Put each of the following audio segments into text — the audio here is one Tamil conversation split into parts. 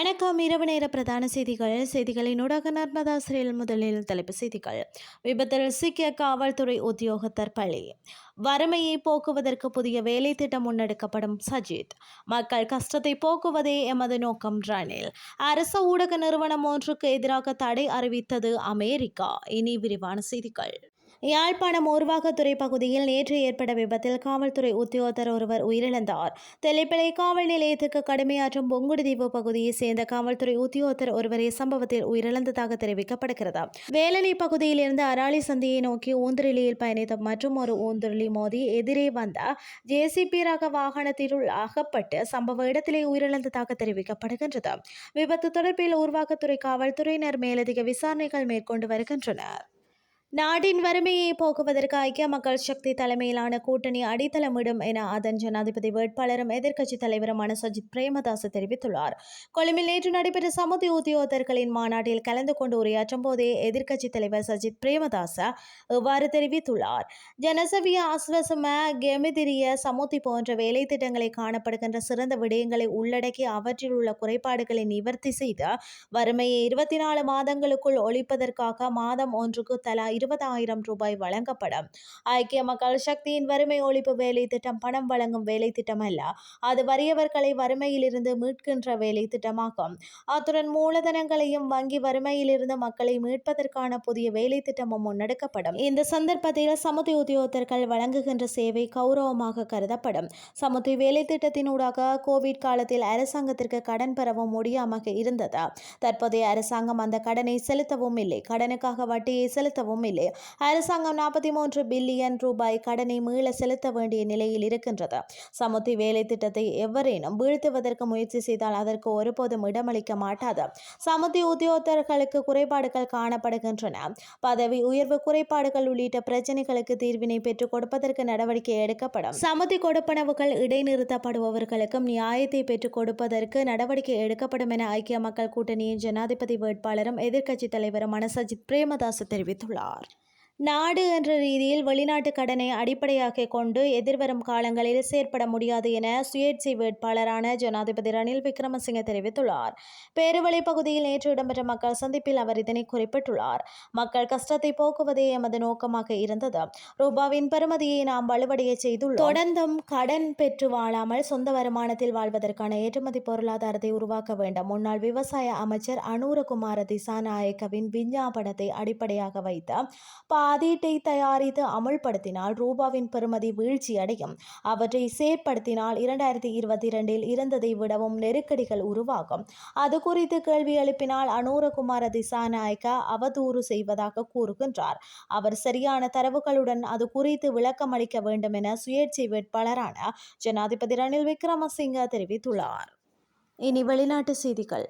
வணக்கம். இரவு நேர பிரதான செய்திகள். செய்திகளின் ஊடாக நர்மதா சிறையில் முதலில் தலைப்பு செய்திகள். விபத்தில் சிக்கிய காவல்துறை உத்தியோகத்தர் பள்ளி வறுமையை போக்குவதற்கு புதிய வேலை திட்டம் முன்னெடுக்கப்படும் சஜித். மக்கள் கஷ்டத்தை போக்குவதே எமது நோக்கம் ரணில். அரச ஊடக நிறுவனம் ஒன்றுக்கு எதிராக தடை அறிவித்தது அமெரிக்கா. இனி விரிவான செய்திகள். யாழ்ப்பாணம் ஊர்வாகத்துறை பகுதியில் நேற்று ஏற்பட்ட விபத்தில் காவல்துறை உத்தியோகத்தர் ஒருவர் உயிரிழந்தார். தெல்லிப்பளை காவல் நிலையத்துக்கு கடுமையாற்றும் பொங்குடுதீவு பகுதியைச் சேர்ந்த காவல்துறை உத்தியோகத்தர் ஒருவரே சம்பவத்தில் உயிரிழந்ததாக தெரிவிக்கப்படுகிறது. வேலனை பகுதியில் இருந்து அராளி சந்தையை நோக்கி ஊந்துருளியில் பயணித்த மற்றும் ஒரு ஊந்துருளி மோதி எதிரே வந்த ஜேசிபி ரக வாகனத்தினுள் அகப்பட்டு சம்பவ இடத்திலே உயிரிழந்ததாக தெரிவிக்கப்படுகின்றது. விபத்து தொடர்பில் ஊர்வாக்கத்துறை காவல்துறையினர் மேலதிக விசாரணைகள் மேற்கொண்டு வருகின்றனர். நாட்டின் வறுமையை போக்குவதற்கு ஐக்கிய மக்கள் சக்தி தலைமையிலான கூட்டணி அடித்தளமிடும் என அதன் ஜனாதிபதி வேட்பாளரும் எதிர்க்கட்சி தலைவருமான சஜித் பிரேமதாச தெரிவித்துள்ளார். கொழும்பில் நேற்று நடைபெற்ற சமுதி உத்தியோகத்தர்களின் மாநாட்டில் கலந்து கொண்டு உரையாற்றும் போதே எதிர்க்கட்சி தலைவர் சஜித் பிரேமதாச இவ்வாறு தெரிவித்துள்ளார். ஜனசவிய அஸ்வசம கெமிதிரிய சமுத்தி போன்ற வேலை திட்டங்களை காணப்படுகின்ற சிறந்த விடயங்களை உள்ளடக்கி அவற்றில் உள்ள குறைபாடுகளை நிவர்த்தி செய்து வறுமையை இருபத்தி நாலு மாதங்களுக்குள் ஒழிப்பதற்காக மாதம் ஒன்றுக்கு தலா இருபதாயிரம் ரூபாய் வழங்கப்படும். ஐக்கிய மக்கள் சக்தியின் வறுமை ஒழிப்பு வேலை திட்டம் பணம் வழங்கும் வேலை திட்டம் அல்ல அது வறியவர்களை வறுமையிலிருந்து மீட்கின்ற வேலை திட்டமாகும் அத்துடன் மூலதனங்களையும் வங்கி வறுமையிலிருந்து மக்களை மீட்பதற்கான புதிய வேலை திட்டமும் முன்னெடுக்கப்படும். இந்த சந்தர்ப்பத்தில் சமுதி உத்தியோகத்தர்கள் வழங்குகின்ற சேவை கௌரவமாக கருதப்படும். சமுதி வேலை திட்டத்தினூடாக கோவிட் காலத்தில் அரசாங்கத்திற்கு கடன் பெறவும் முடியாமல் இருந்தது. தற்போதைய அரசாங்கம் அந்த கடனை செலுத்தவும் இல்லை. கடனுக்காக வட்டியை செலுத்தவும் இல்லை அரசாங்கம் நாற்பத்தி மூன்று பில்லியன் ரூபாய் கடனை மீள செலுத்த வேண்டிய நிலையில் இருக்கின்றது. சமுத்தி வேலை திட்டத்தை எவரேனும் வீழ்த்துவதற்கு முயற்சி செய்தால் அதற்கு ஒருபோதும் இடமளிக்க மாட்டாது. சமுத்தி உத்தியோகத்தர்களுக்கு குறைபாடுகள் காணப்படுகின்றன. பதவி உயர்வு குறைபாடுகள் உள்ளிட்ட பிரச்சனைகளுக்கு தீர்வினை பெற்றுக் கொடுப்பதற்கு நடவடிக்கை எடுக்கப்படும். சமுதி கொடுப்பனவுகள் இடைநிறுத்தப்படுபவர்களுக்கும் நியாயத்தை பெற்றுக் கொடுப்பதற்கு நடவடிக்கை எடுக்கப்படும் என ஐக்கிய மக்கள் கூட்டணியின் ஜனாதிபதி வேட்பாளரும் எதிர்க்கட்சித் தலைவருமான சஜித் பிரேமதாஸ் தெரிவித்துள்ளார். நாடு என்ற ரீதியில் வெளிநாட்டு கடனை அடிப்படையாக கொண்டு எதிர்வரும் காலங்களில் செயற்பட முடியாது என சுயேட்சை வேட்பாளரான ஜனாதிபதி ரணில் விக்ரமசிங்க தெரிவித்துள்ளார். பேருவளை பகுதியில் நேற்று இடம்பெற்ற மக்கள் சந்திப்பில் அவர் இதனை குறிப்பிட்டுள்ளார். மக்கள் கஷ்டத்தை போக்குவதே எமது நோக்கமாக இருந்தது. ரூபாவின் பெறுமதியை நாம் வலுவடைய செய்துள்ளோம். தொடர்ந்தும் கடன் பெற்று வாழாமல் சொந்த வருமானத்தில் வாழ்வதற்கான ஏற்றுமதி பொருளாதாரத்தை உருவாக்க வேண்டும். முன்னாள் விவசாய அமைச்சர் அனூரகுமார திசாநாயக்கவின் விஞ்ஞாபனத்தை அடிப்படையாக வைத்த பாதீட்டை தயாரித்து அமுல்படுத்தினால் ரூபாவின் பெறுமதி வீழ்ச்சி அடையும் அவற்றை செயற்படுத்தினால் இரண்டாயிரத்தி இருபத்தி இரண்டில் இருந்ததை விடவும் நெருக்கடிகள் உருவாகும். அது குறித்து கேள்வி எழுப்பினால் அனூரகுமார திசாநாயக்க அவதூறு செய்வதாக கூறுகின்றார். அவர் சரியான தரவுகளுடன் அது குறித்து விளக்கம் அளிக்க வேண்டும் என சுயேட்சை வேட்பாளரான ஜனாதிபதி ரணில் விக்ரமசிங்க தெரிவித்துள்ளார். இனி வெளிநாட்டு செய்திகள்.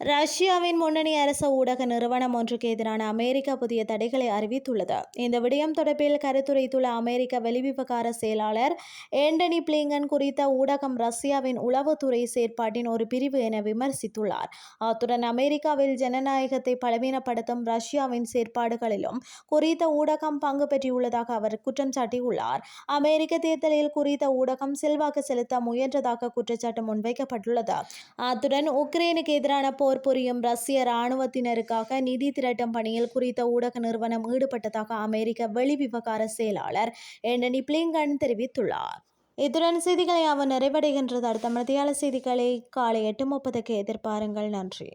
ரஷ்யாவின் முன்னணி அரச ஊடக நிறுவனம் ஒன்றுக்கு எதிரான அமெரிக்கா புதிய தடைகளை அறிவித்துள்ளது. இந்த விடயம் தொடர்பில் கருத்துரைத்துள்ள அமெரிக்க வெளிவிவகார செயலாளர் ஏண்டனி பிளிங்கன் குறித்த ஊடகம் ரஷ்யாவின் உளவுத்துறை செயற்பாட்டின் ஒரு பிரிவு என விமர்சித்துள்ளார். அத்துடன் அமெரிக்காவில் ஜனநாயகத்தை பலவீனப்படுத்தும் ரஷ்யாவின் செயற்பாடுகளிலும் குறித்த ஊடகம் பங்கு பெற்றியுள்ளதாக அவர் குற்றம் சாட்டியுள்ளார். அமெரிக்க தேர்தலில் குறித்த ஊடகம் செல்வாக்கு செலுத்த முயன்றதாக குற்றச்சாட்டு முன்வைக்கப்பட்டுள்ளது. அத்துடன் உக்ரைனுக்கு எதிரான போர் புரியும் ரஷ்ய இராணுவத்தினருக்காக நிதி திரட்டும் பணியில் குறித்த ஊடக நிறுவனம் ஈடுபட்டதாக அமெரிக்க வெளிவிவகார செயலாளர் ஏண்டனி பிளிங்கன் தெரிவித்துள்ளார். இத்துடன் செய்திகளை அவர் நிறைவடைகின்றது. அடுத்த மத்தியால செய்திகளை காலை எட்டு முப்பதுக்கு எதிர்பாருங்கள். நன்றி.